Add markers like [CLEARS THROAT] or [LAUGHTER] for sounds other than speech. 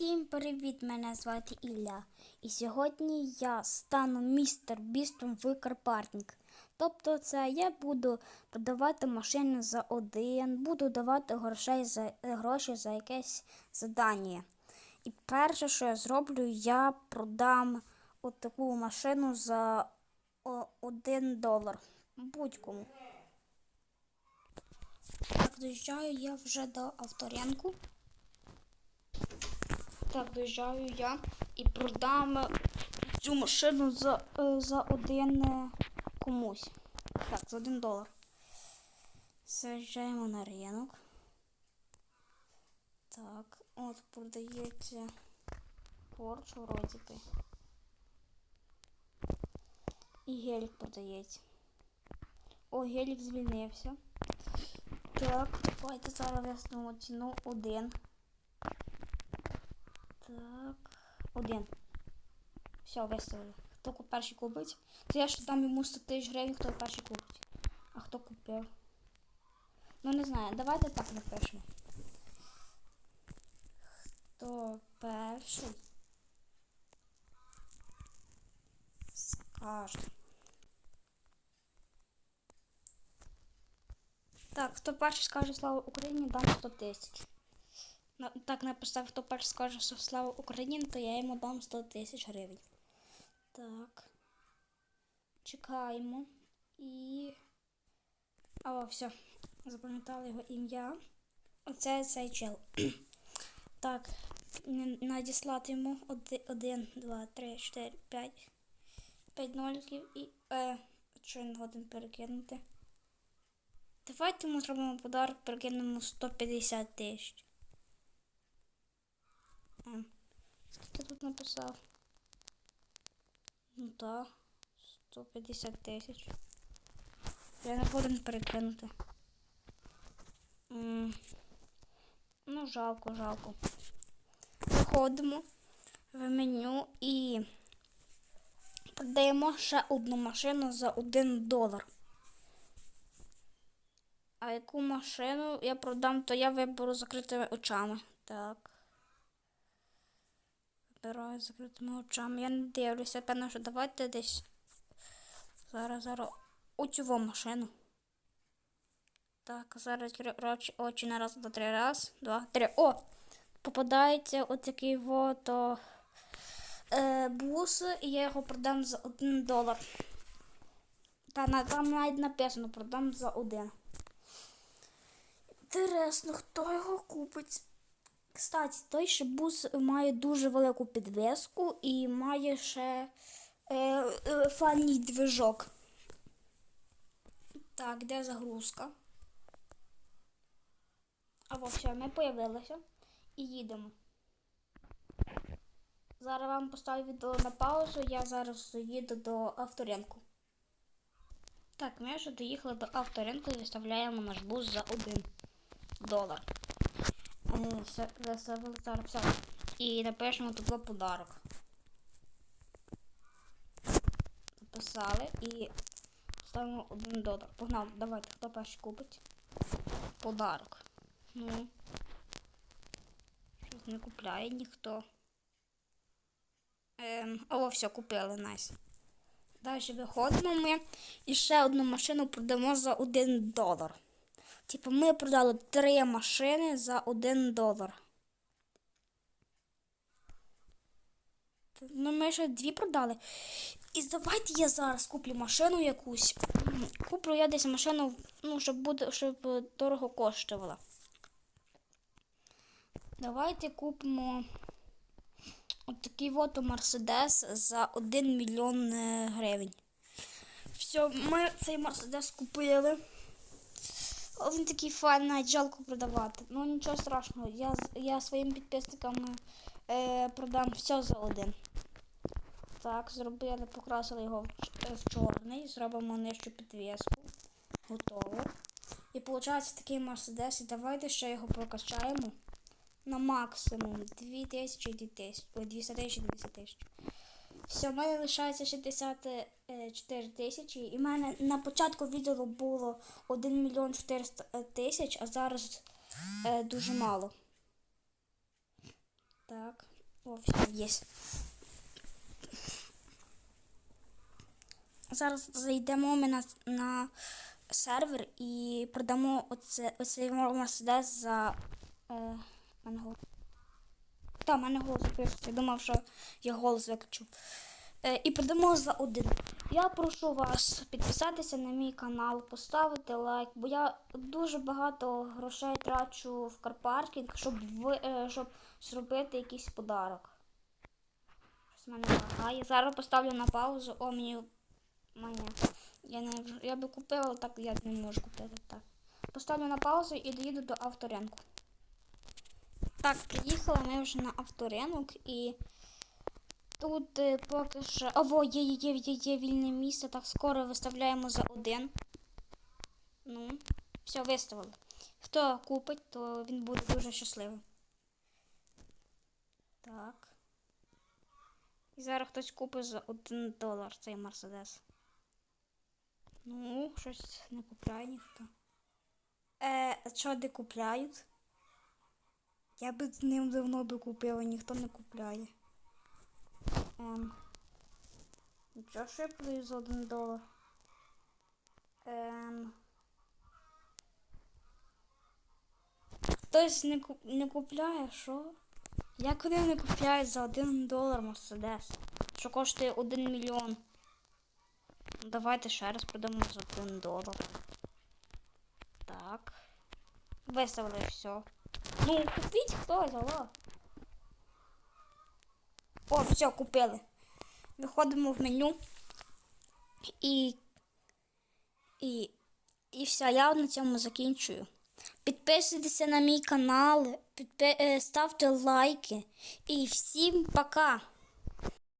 Всім привіт! Мене звати Ілля. І сьогодні я стану містер бістом в. Тобто це я буду продавати машини за один, буду давати грошей за, гроші за якесь задання. І перше, що я зроблю, я продам от таку машину за один долар. Будь-кому. Так, доїжджаю я вже до авторинку. Так, доїжджаю я і продам цю машину за, е, за один е, комусь. Так, за один долар. Заїжджаємо на ринок. Так, от продається порч вроді би. І гелік продається. О, гелік звільнився. Так, давайте зараз виставимо ціну один. Так. Один. Все, виставили. Хто перший купить? То я ж дам йому 100 тисяч гривень, хто перший купить. А хто купив? Ну не знаю, давайте так напишемо. Хто перший? Скаже. Так, хто перший скаже слава Україні, дам 100 тисяч. На- Так написав, хто перший скаже що слава Україні, то я йому дам 100 тисяч гривень. Так. Чекаємо. І. О, все. Запам'ятали його ім'я. Оце цей чел. [CLEARS THROAT] так. Надіслати йому оди- один, два, три, чотири, п'ять. П'ять ноликів і. Е, що він годин перекинути. Давайте йому зробимо подарок, перекинемо 150 тисяч. М, Скільки тут написав? Ну так, 150 тисяч. Я не годен перекинути. Ну, жалко, жалко. Заходимо в меню і продаємо ще одну машину за 1 долар. А яку машину я продам, то я виберу закритими очами. Так. Вибираю з закритими очами. Я не дивлюся, певно, що давайте десь. Зараз, зараз. У цю машину. Так, зараз очі на раз, два, три, раз, два, три. О! Попадається отакий вот о, е, бус, і я його продам за один долар. Та на, там навіть написано продам за один. Інтересно, хто його купить? Кстати, той ще бус має дуже велику підвеску і має ще е, е, фанний движок. Так, де загрузка? А во все, ми появилися і їдемо. Зараз вам поставлю відео на паузу, я зараз їду до авторинку. Так, ми вже доїхали до авторинку і виставляємо наш бус за 1 долар. Е, все. І напишемо тут подарок. Написали і ставимо 1 долар. Погнали, давайте, хто перший купить? Подарок. Ну. Щось не купляє ніхто. Ем, о, все, купили, найс. Далі виходимо ми і ще одну машину продамо за 1 долар. Типу, ми продали три машини за 1 долар. Ну, ми ще дві продали. І давайте я зараз куплю машину якусь. Куплю я десь машину, ну, щоб буде, щоб дорого коштувала. Давайте купимо от такий от Мерседес за 1 мільйон е, гривень. Все, ми цей Мерседес купили. Він такий файний, навіть жалко продавати. Ну нічого страшного, я, я своїм підписникам е, продам все за один. Так, зробили, покрасили його в, е, чорний, зробимо нижчу підвіску. Готово. І виходить такий Мерседес. І давайте ще його прокачаємо на максимум 2000 2000. Ой, 200 тисяч 200 тисяч. Все, в мене лишається 64 тисячі. І в мене на початку відео було 1 мільйон 400 тисяч, а зараз е, дуже мало. Так. О, все, є. Зараз зайдемо ми на, на сервер і продамо оце, оцей Мерседес за. Е, голос. Та, в мене голос запишеться. Я думав, що я голос виключу. Е, і продамо за один. Я прошу вас підписатися на мій канал, поставити лайк, бо я дуже багато грошей трачу в карпаркінг, щоб, е, щоб зробити якийсь подарок. Щось мене лагає. Зараз поставлю на паузу. О, мені. Мені. Я, не, я би купила, але так я не можу купити. Так. Поставлю на паузу і доїду до авторинку. Так, приїхали ми вже на авторинок і тут е, поки що. Ово, є, є, є, є, є вільне місце, так скоро виставляємо за один. Ну, все, виставили. Хто купить, то він буде дуже щасливий. Так. І зараз хтось купить за один долар цей Мерседес. Ну, щось не купляє ніхто. Е, що де купляють? Я би з ним давно би купила, ніхто не купляє. Ем. Що я продаю за один долар. Ем. Хтось не, куп... не купляє, що? Як вони не купляють за один долар Мерседес? Що коштує один мільйон? Ну, Давайте ще раз продамо за один долар. Так. Виставили все. Ну, купіть хтось, алло. О, все, купили. Виходимо в меню. І. І. І все, я на цьому закінчую. Підписуйтеся на мій канал, підпи... е, ставте лайки. І всім пока!